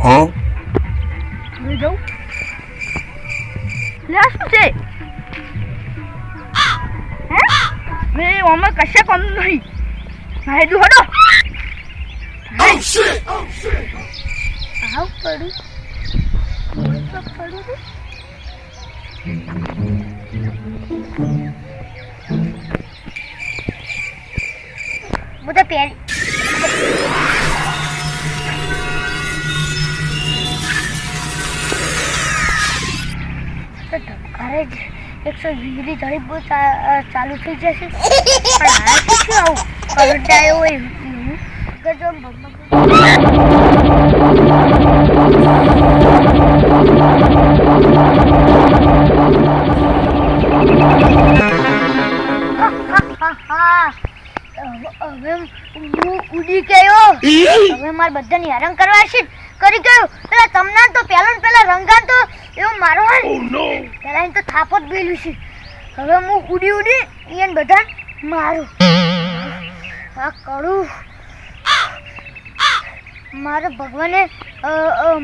હવે જાઉં લે આ શું છે હે મેં આમાં કશા કામ નહીં મારે દુ હડો આવ પડું તો પડું રે. હું તો પહેરી જ એકસો વીસની જડીબું ચાલુ થઈ જશે. પણ તો શું આવું? હોય. એવું. હવે હવે ઉડી ગયો. હવે મારે બધાની હેરાન કરવા છે. કરી ગયો. પેલા તમને તો પેલો ને પેલા રંગાન તો એવો મારો પેલા એને તો થાપો જ બેલ્યું છે. હવે હું ઉડી ઉડી એને બધા મારું. આ કરું મારે ભગવાને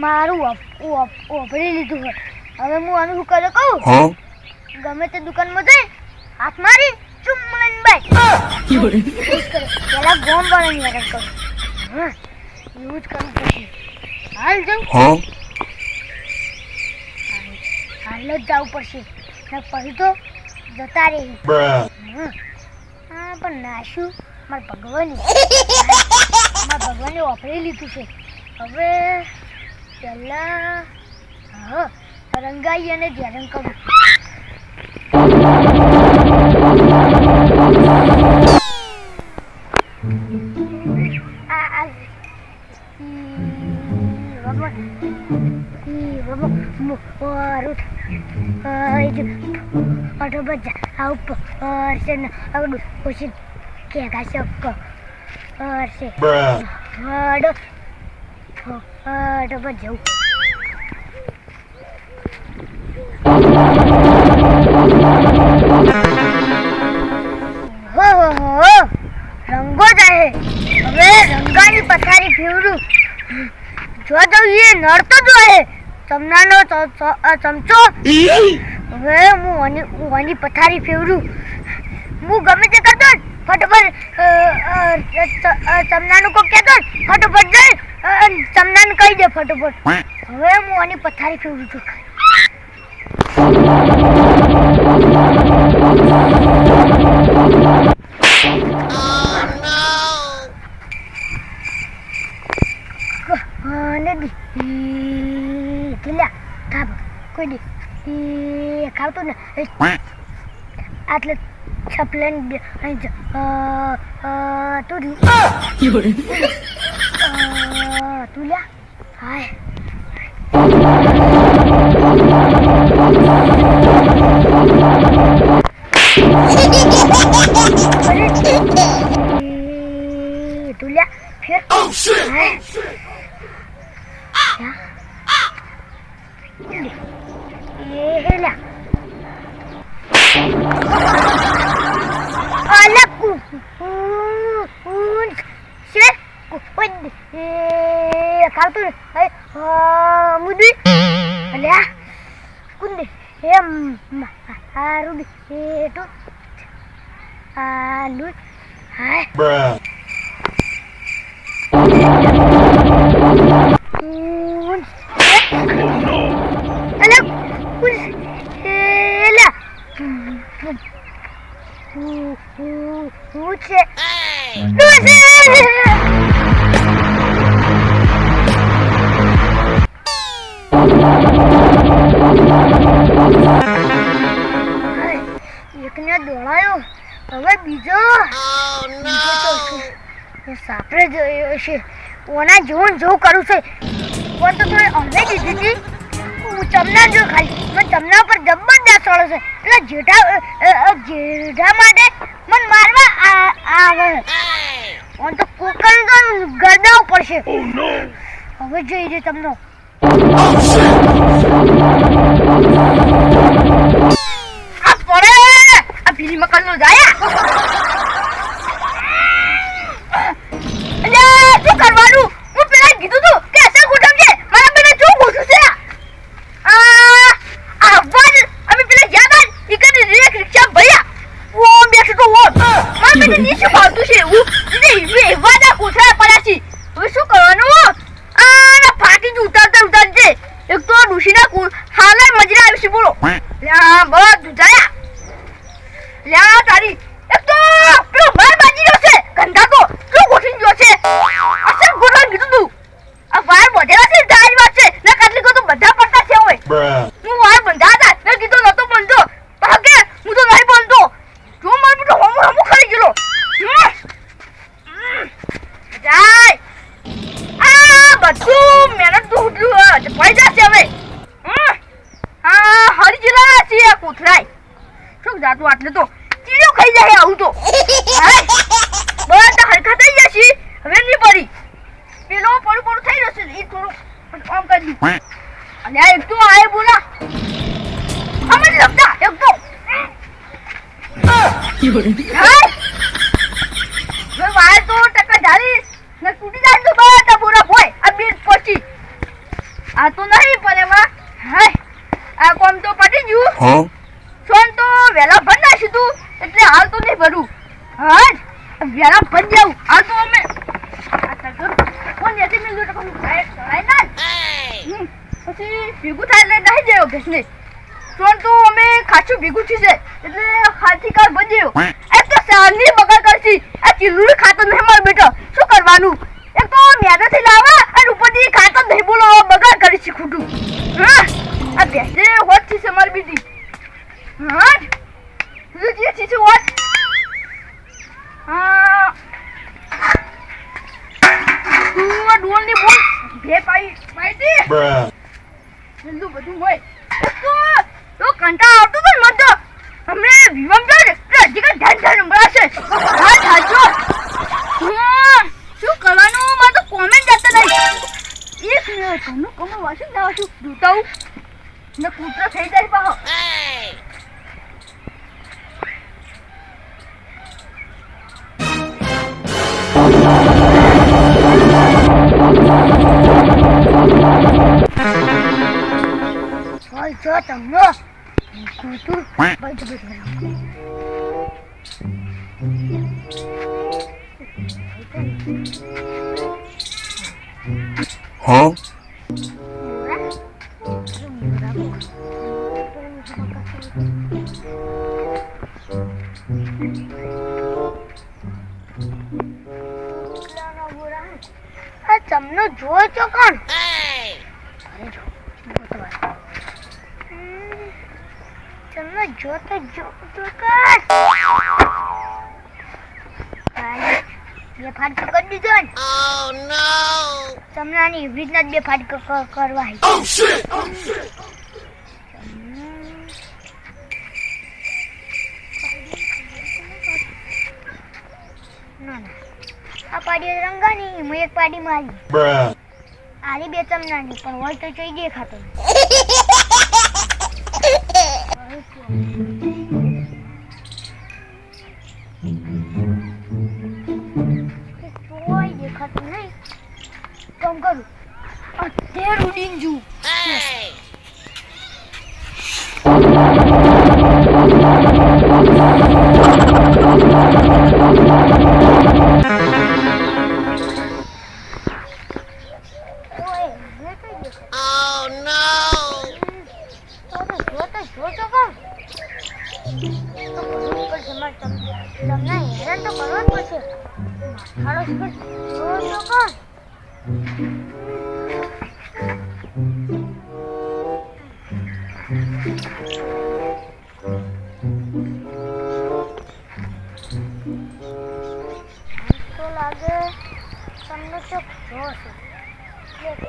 મારું ઓભળી લીધું હોય. હવે હું આનું શું કરે કહું? ગમે તે દુકાનમાં જઈ હાથ મારી ચુમ્મન બાય. પેલા ગોમ વાળાની વાત કરું. હા એવું જ કરવું પડશે હાલ જાઉં. હાલ જ જવું પડશે ને પછી તો જતા રહે હા પણ નાશું મારા ભગવાને મારા ભગવાને વાપરી લીધું છે હવે પહેલાં હા રંગાઈ અને ધ્યાન કરું આ આ ઈ ભગવાન ઈ ભગવાન મો ઓરું આઈ જો ઓટો બજા આ ઉપર ઓરસન આવડું ઓછી કે ગાસક ઓરસે ઓડો ઓટો બજાઉ હો હો હો રંગો જાય હવે રંગાની પથારી ફેવરું જો તો એ નડતો જ હોય ચમનાનો ચમચો? હવે હું વાની વાની પથારી ફેવરું. હું ગમે તે કરતો ફટોફટ ચમનાનું કોઈ કહેતો ફટોફટ જઈ અ, કહી દે ફટાફટ. હવે હું આની પથારી ફેવરું છું. અને કોઈ એ ખાવતું ને. આટલે છપલેન તું તું લ્યા. હાય. તું લ્યા. ફેર. Kun. Eh, kau tu. Hai. Ah, mudi. Ada. Kun deh. Em. Haru deh. Itu. સાપરે જોયો છે. ઓના જોન જો કરું છે. પણ તો તમે અમને દીધી હતી. હું તમને જો ખાલી મને તમના પર જબરદસ્ત વાળો છે. એટલે જેઠા જેઠા માટે મને મારવા આવે. પણ તો કોકર તો ગરદાવ પડશે હવે જોઈ છે તમને. આ પડે આ ભીલી મકાન નો જાયા અલ્યા શું કરવાનું હું પેલા કીધું તું કે અસર ગોઠવજે મારા લ્યા બધું જયા લ્યા તારી એક તો પેલો માર બાજી રહ્યો છે ગંધા તો શું ગોઠીને ગયો છે અસલ ગોઠવા કીધું તું આ વાર બધેલા છે તારી વાત છે ને કાટલી તો બધા પડતા છે હોય Bruh. હું વાર બંધા હતા ને કીધું નતો બનતો પણ કે હું તો નહીં બનતો જો માર બેટો હમુ હમુ ખાઈ ગયેલો હમ. હમ. જાય આ બધું મહેનત તો ઉઠલું પડી જશે હવે હમ. આ હરી જિલ્લા છે આ કોથરાય શું જાતું આટલે તો ચીડિયો તો હાય. બધા હરખા થઈ જશે હવે નહીં પડી. પેલો પડું પડું થઈ જશે એ થોડું આમ કરી અને આ એક તો આય બોલા. અમે લગતા એક તો વાય તો ટકા ધારી ને તૂટી જાય તો બધા બોરા ભોય. આ બીજ પછી આ તો નહીં પડે વા હાય આ કોમ તો પડી ગયું Huh? સોન તો વેલા ભર નાખ્યું તું એટલે હાલ તો નહીં ભરું હા વેલા ભર જાઉં હાલ તો અમે આ તગર કોણ જેથી મેં જોઈ ટકા ખાય ચડાય ના હમ, પછી ભેગું થાય એટલે નહીં જાય ઘસને સોન તો અમે ખાસું ભેગું છે એટલે હાથી કાલ બજ્યો એ તો સારની બગાડ કરશી આ ચીલુડી ખાતો નહીં માર બેટો શું કરવાનું એક તો મેદાથી લાવવા અને ઉપરથી ખાતો નહીં બોલો બગાડ કરીશી ખોટું હા આ ભેંસે હોત છે મારી બીજી હા જે છે હોત હા તું આ ડોલની બોલ ભે પાઈ. બધું બધું હોય તો તો કંટાળો આવતો તો ને મને તો હમણે વિવમ જો ને એટલે હજી કઈ ધ્યાન ધ્યાન સંભળાશે હા થાજો હા, શું કરવાનું મારે તો કોમેન્ટ જતા નહીં એક મિનિટ કમનું કમનું વાસું ના વાસું જોતા હું ને કૂતરો થઈ જાય પાહો જો તમને કૂતું બધું બધું Huh? તમને જોયો છો કોણ? તમને જોતો જોતો કર બે ફાટકો કરી દીધો ને. Oh તમને આની એવી રીતના જ બે ફાટકો કરવા હે. Oh shit! Oh ના ના આ પાડી રંગાની હું એક પાડી મારી Bruh. બે બે ચમનાની પણ હોય તો જોઈ દેખાતો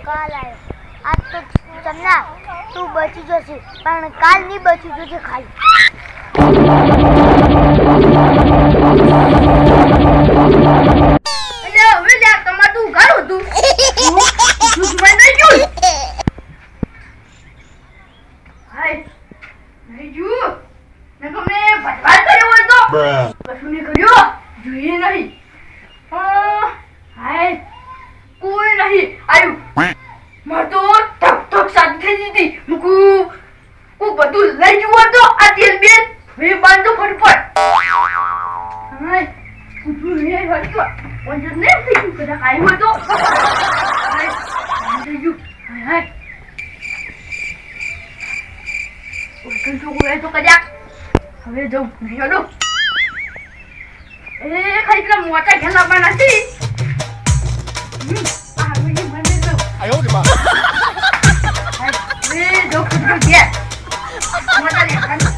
કાલ આવ્યો આજ તો ચંદા તું બચી જશે પણ કાલ નહીં બચી જશે ખાલી. હોય તો કદાચ. હવે જઉં હેલો. એ ખાલી પેલા મોટા ઘેલામાં નથી આયો રે બા. એ જો કુતરો ગયા મોટા દેખાય